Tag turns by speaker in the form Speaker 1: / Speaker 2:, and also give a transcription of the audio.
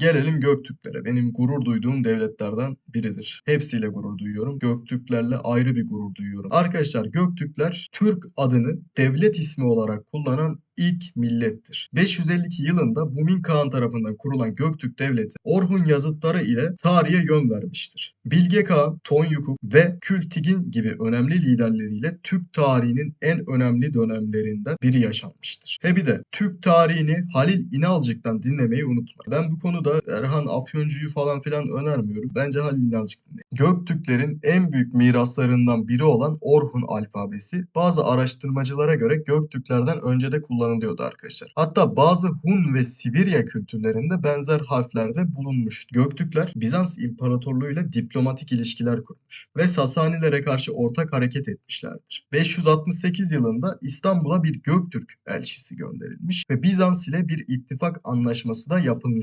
Speaker 1: Gelelim Göktürklere. Benim gurur duyduğum devletlerden biridir. Hepsiyle gurur duyuyorum. Göktürklerle ayrı bir gurur duyuyorum. Arkadaşlar Göktürkler Türk adını devlet ismi olarak kullanan ilk millettir. 552 yılında Bumin Kağan tarafından kurulan Göktürk Devleti Orhun yazıtları ile tarihe yön vermiştir. Bilge Kağan, Tonyukuk ve Kültigin gibi önemli liderleriyle Türk tarihinin en önemli dönemlerinden biri yaşanmıştır. He bir de Türk tarihini Halil İnalcık'tan dinlemeyi unutmayın. Ben bu konuda Erhan Afyoncu'yu falan filan önermiyorum. Bence Halil İnalcık dinleyin. Göktürklerin en büyük miraslarından biri olan Orhun alfabesi bazı araştırmacılara göre Göktürklerden önce de kullanılıyordu arkadaşlar. Hatta bazı Hun ve Sibirya kültürlerinde benzer harflerde bulunmuş. Göktürkler Bizans İmparatorluğu ile diplomatik ilişkiler kurmuş ve Sasanilere karşı ortak hareket etmişlerdir. 568 yılında İstanbul'a bir Göktürk elçisi gönderilmiş ve Bizans ile bir ittifak anlaşması da yapılmıştır.